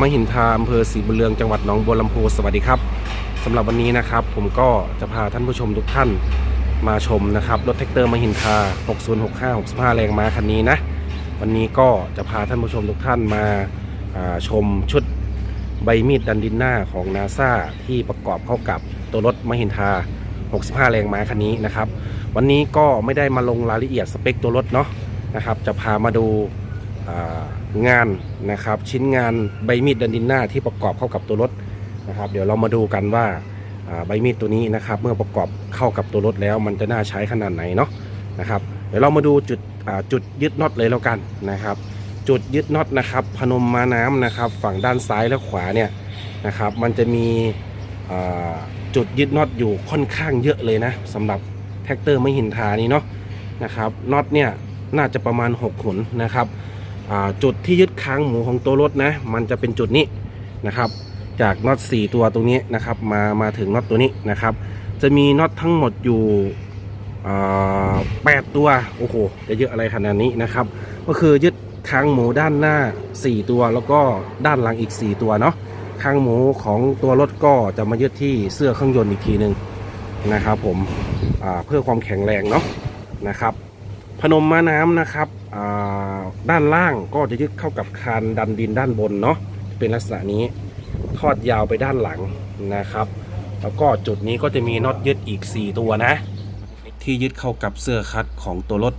มหินทาอำเภอศรีบุญเรืองจังหวัดหนองบัวลำพูสวัสดีครับสำหรับวันนี้นะครับ ผมก็จะพาท่านผู้ชมทุกท่านมาชมนะครับรถแท็กเตอร์มหินทา 6065 65 แรงม้าคันนี้นะ วันนี้ก็จะพาท่านผู้ชมทุกท่านมาาชมชุดใบมีดดันดินหน้าของนาซาที่ประกอบเข้ากับตัวรถมหินทา 65 แรงม้าคันนี้นะครับ วันนี้ก็ไม่ได้มาลงรายละเอียดสเปคตัวรถเนาะนะครับ จะพามาดูา งานนะครับ ชิ้นงานใบมีดดันดินหน้าที่ประกอบเข้ากับตัวรถนะครับ เดี๋ยวเรามาดูกันว่าใบมีดตัวนี้นะครับ เมื่อประกอบเข้ากับตัวรถแล้ว มันจะน่าใช้ขนาดไหนเนาะนะครับ เดี๋ยวเรามาดูจุดจุดยึดน็อตเลยแล้วกันนะครับ จุดยึดน็อตนะครับ พนมมาน้ำนะครับ ฝั่งด้านซ้ายและขวาเนี่ยนะครับ มันจะมีจุดยึดน็อตอยู่ค่อนข้างเยอะเลยนะสำหรับแท็กเตอร์ไม่หินทานี้เนาะนะครับน็อตเนี่ยน่าจะประมาณ6ขุนนะครับ จุดที่ยึดค้างหมูของตัวรถนะ มันจะเป็นจุดนี้นะครับ จากน็อต4ตัวตรงนี้นะครับ มามาถึงน็อตตัวนี้นะครับ จะมีน็อตทั้งหมดอยู่แปดตัวโอ้โหจะเยอะอะไรขนาดนี้นะครับ ก็คือยึดค้างหมูด้านหน้า 4 ตัวแล้วก็ด้านหลังอีก 4 ตัวเนาะค้างหมูของตัวรถก็จะมายึดที่เสื้อเครื่องยนต์อีกทีหนึ่งนะครับ ผมเพื่อความแข็งแรงเนาะนะครับ พนมม้าน้ำนะครับ ด้านล่างก็จะยึดเข้ากับคานดันดินด้านบนเนาะเป็นลักษณะนี้ทอดยาวไปด้านหลังนะครับ แล้วก็จุดนี้ก็จะมีน็อตยึดอีก 4 ตัวนะ ที่ยึดเข้ากับเสื้อคัดของตัวรถ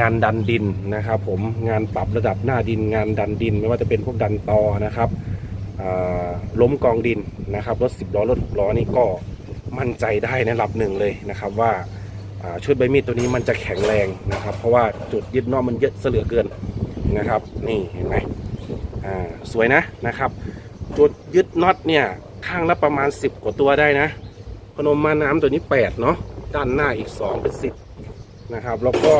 งานดันดินนะครับ ผมงานปรับระดับหน้าดินงานดันดิน ไม่ว่าจะเป็นพวกดันตอนะครับล้มกองดินนะครับรถ 10ล้อรถ6ล้อนี่ก็มั่นใจได้ในระดับหนึ่งเลยนะครับว่า ชุดใบมีดตัวนี้มันจะแข็งแรงนะครับ เพราะว่าจุดยึดน็อตมันเยอะเสลือเกินนะครับ นี่เห็นไหมอ่าสวยนะนะครับ จุดยึดน็อตเนี่ยข้างละประมาณ 10 กว่าตัวได้นะพนมมาน้ำตัวนี้8เนาะด้านหน้าอีก 2 เป็น 10นะครับ แล้วก็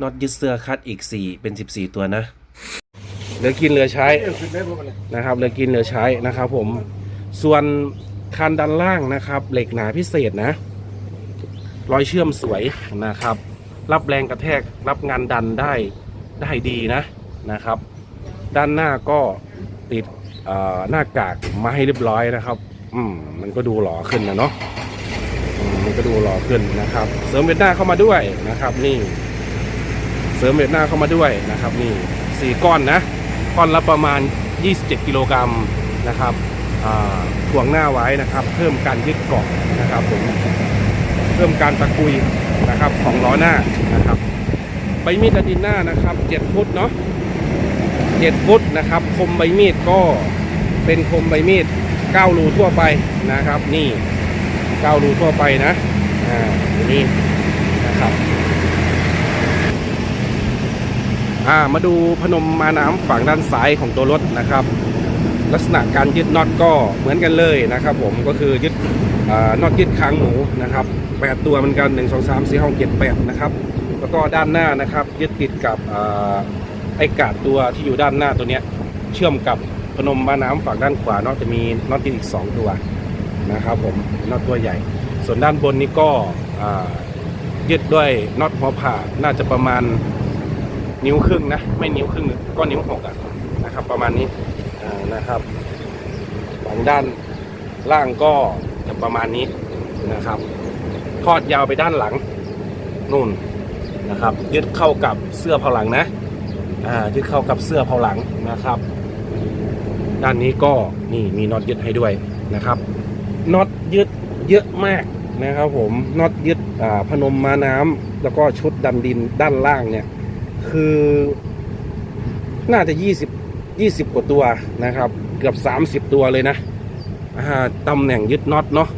น็อตยึดเสื้อคัดอีก 4 เป็น 14 ตัวนะเหลือกินเหลือใช้นะครับเหลือกินเหลือใช้นะครับ ผมส่วนคันด้านล่างนะครับ เหล็กหนาพิเศษนะ รอยเชื่อมสวยนะครับ รับแรงกระแทกรับงานดันได้ได้ดีนะนะครับ ด้านหน้าก็ติดหน้ากากมาให้เรียบร้อยนะครับ อืมมันก็ดูหล่อขึ้นนะเนาะมันก็ดูหล่อขึ้นนะครับ เสริมเบ็ดหน้าเข้ามาด้วยนะครับ นี่ เสริมเบ็ดหน้าเข้ามาด้วยนะครับ นี่สี่ก้อนนะก้อนละประมาณ 27 กิโลกรัมนะครับอ่าถ่วงหน้าไว้นะครับ เพิ่มการยึดเกาะนะครับผม เพิ่มการตะกุยนะครับของล้อหน้านะครับใบมีดดันดินหน้านะครับ7ฟุตเนาะ7ฟุตนะครับ คมใบมีดก็เป็นคมใบมีด9รูทั่วไปนะครับ นี่9รูทั่วไปนะอ่าอย่นี่นะครับอ่ามาดูพนมมาน้ำฝั่งด้านซ้ายของตัวรถนะครับ ลักษณะการยึดน็อตก็เหมือนกันเลยนะครับ ผมก็คือยึดอ่าน็อตยึดค้างหมูนะครับ แปดตัวเหมือนกัน 1 2 3 4 5 7 8 นะครับ แล้วก็ด้านหน้านะครับยึดติดกับอไอ้กาดตัวที่อยู่ด้านหน้าตัวเนี้ยเชื่อมกับพนมมาน้ำฝั่งด้านขวาเนาะจะมีน็อตยึดอีก 2 ตัวนะครับผมน็อตตัวใหญ่ ส่วนด้านบนนี้ก็ยึดด้วยน็อตหัวผ่าน่าจะประมาณนิ้วครึ่งนะไม่นิ้วครึ่งก็นิ้วหกอะนะครับประมาณนี้นะครับฝั่งด้านล่างก็จะประมาณนี้นะครับ ทอดยาวไปด้านหลังนู่นนะครับ ยึดเข้ากับเสื้อผาหลังนะอ่ายึดเข้ากับเสื้อผาหลังนะครับ ด้านนี้ก็นี่มีน็อตยึดให้ด้วยนะครับน็อตยึดเยอะมากนะครับผมน็อตยึดอ่าพนมมาน้ำแล้วก็ชุดดันดินด้านล่างเนี่ย คือน่าจะ 20 20 กว่าตัวนะครับ เกือบ 30 ตัวเลยนะอ่าตำแหน่งยึดน็อตเนาะ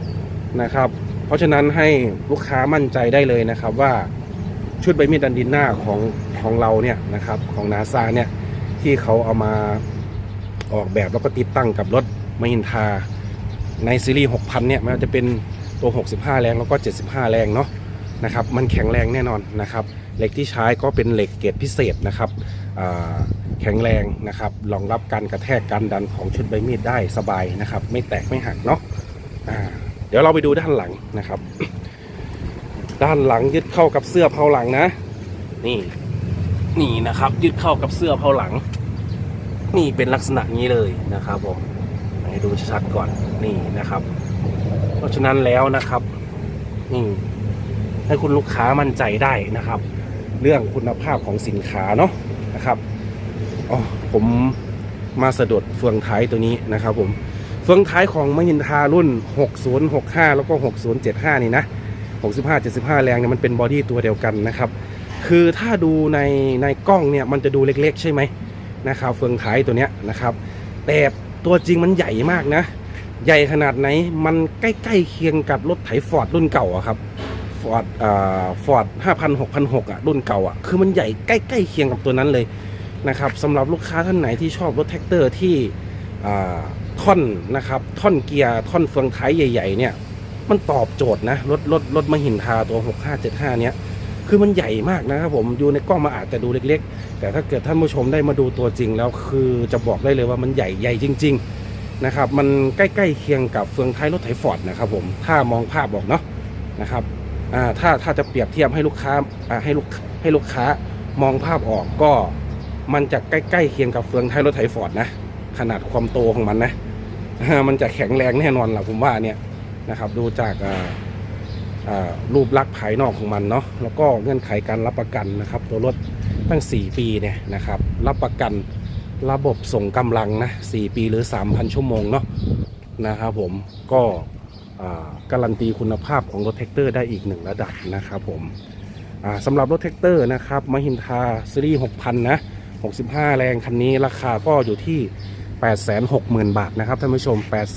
นะครับ เพราะฉะนั้นให้ลูกค้ามั่นใจได้เลยนะครับว่าชุดใบมีดดันดินหน้าของของเราเนี่ยนะครับของนาซาเนี่ยที่เขาเอามาออกแบบแล้วก็ติดตั้งกับรถมหินทาในซีรีส์ 6,000 เนี่ยมันจะเป็นตัว 65 แรงแล้วก็ 75 แรงเนาะนะครับมันแข็งแรงแน่นอนนะครับเหล็กที่ใช้ก็เป็นเหล็กเกรดพิเศษนะครับแข็งแรงนะครับรองรับการกระแทกการดันของชุดใบมีดได้สบายนะครับ ไม่แตกไม่หักเนาะ เดี๋ยวเราไปดูด้านหลังนะครับ ด้านหลังยึดเข้ากับเสื้อเพาหลังนะ นี่ นี่นะครับ ยึดเข้ากับเสื้อเพาหลัง นี่เป็นลักษณะนี้เลยนะครับผมให้ดูชัดก่อนนี่นะครับ เพราะฉะนั้นแล้วนะครับ นี่ ให้คุณลูกค้ามั่นใจได้นะครับ เรื่องคุณภาพของสินค้าเนาะนะครับอ๋อผมมาสะดุดเฟืองท้ายตัวนี้นะครับผม เฟืองท้ายของมหินทารุ่น 6065 แล้วก็ 6075 นี่นะ 65 75 แรงเนี่ยมันเป็นบอดี้ตัวเดียวกันนะครับ คือถ้าดูในในกล้องเนี่ยมันจะดูเล็กๆ ใช่ไหมนะครับเฟืองท้ายตัวเนี้ยนะครับ แต่ตัวจริงมันใหญ่มากนะ ใหญ่ขนาดไหนมันใกล้ๆเคียงกับรถไถฟอร์ดรุ่นเก่าอะครับฟอร์ดอ่าฟอร์ดห้าพันหกพันหกอะรุ่นเก่าอะคือมันใหญ่ใกล้ๆเคียงกับตัวนั้นเลยนะครับสำหรับลูกค้าท่านไหนที่ชอบรถแท็กเตอร์ที่อ่า ท่อนนะครับ ท่อนเกียร์ท่อนเฟืองท้ายใหญ่ ๆ เนี่ย มันตอบโจทย์นะรถรถรถมหินทาตัว 6575 เนี้ยคือมันใหญ่มากนะครับผมอยู่ในกล้องมาอาจจะดูเล็ก ๆ แต่ถ้าเกิดท่านผู้ชมได้มาดูตัวจริงแล้วคือจะบอกได้เลยว่ามันใหญ่ใหญ่จริง ๆ นะครับ มันใกล้ๆเคียงกับเฟืองท้ายรถไถฟอร์ดนะครับผมถ้ามองภาพบอกเนาะนะครับอ่าถ้าถ้าจะเปรียบเทียบให้ลูกค้าอ่าให้ลูกให้ลูกค้ามองภาพออกก็มันจะใกล้ๆเคียงกับเฟืองท้ายรถไถฟอร์ดนะ ขนาดความโตของมันนะมันจะแข็งแรงแน่นอนแหละผมว่าเนี่ยนะครับ ดูจากรูปลักษณ์ภายนอกของมันเนาะแล้วก็เงื่อนไขการรับประกันนะครับ ตัวรถตั้ง 4 ปีเนี่ยนะครับ รับประกันระบบส่งกำลังนะ 4 ปีหรือ 3,000 ชั่วโมงเนาะนะครับผมก็การันตีคุณภาพของรถแท็กเตอร์ได้อีกหนึ่งระดับนะครับผมสำหรับรถแท็กเตอร์นะครับมหินทาซีรีส์ 6,000 นะ 65 แรงคันนี้ราคาก็อยู่ที่ 860,000 บาทนะครับท่านผู้ชม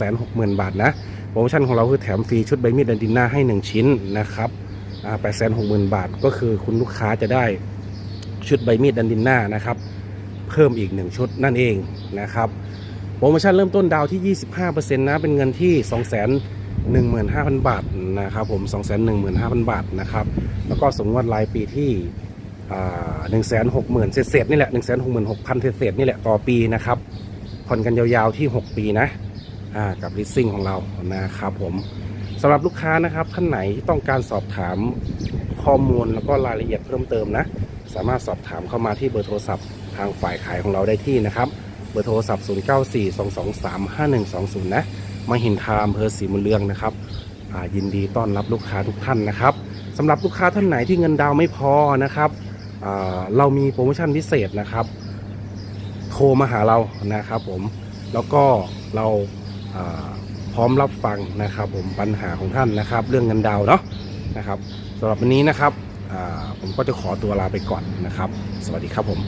860,000 บาทนะโปรโมชั่นของเราคือแถมฟรีชุดใบมีดดันดินหน้าให้ 1 ชิ้นนะครับ860,000 บาทก็คือคุณลูกค้าจะได้ชุดใบมีดดันดินหน้านะครับเพิ่มอีก 1 ชุดนั่นเองนะครับโปรโมชั่นเริ่มต้นดาวที่ 25%นะเป็นเงินที่ 215,000 บาทนะครับผม 215,000 บาทนะครับแล้วก็สมงวดรายปีที่หนึ่งแสนหกหมื่นเศษๆนี่แหละหนึ่งแสนหกหมื่นหกพันเศษๆนี่แหละต่อปีนะครับ ผ่อนกันยาวๆที่ 6 ปีนะอ่ากับลิสซิ่งของเรานะครับผมสำหรับลูกค้านะครับท่านไหนที่ต้องการสอบถามข้อมูลแล้วก็รายละเอียดเพิ่มเติมนะ สามารถสอบถามเข้ามาที่เบอร์โทรศัพท์ทางฝ่ายขายของเราได้ที่นะครับ เบอร์โทรศัพท์ 0942235120 นะมาหินทามอำเภอศรีมุญเรืองนะครับอ่ายินดีต้อนรับลูกค้าทุกท่านนะครับสำหรับลูกค้าท่านไหนที่เงินดาวไม่พอนะครับอ่าเรามีโปรโมชั่นพิเศษนะครับ ทรมาหาเรานะครับผมแล้วก็เราพร้อมรับฟังนะครับ ผมปัญหาของท่านนะครับ เรื่องเงินดาวเนาะนะครับสำหรับวันนี้นะครับผมก็จะขอตัวลาไปก่อนนะครับ สวัสดีครับผม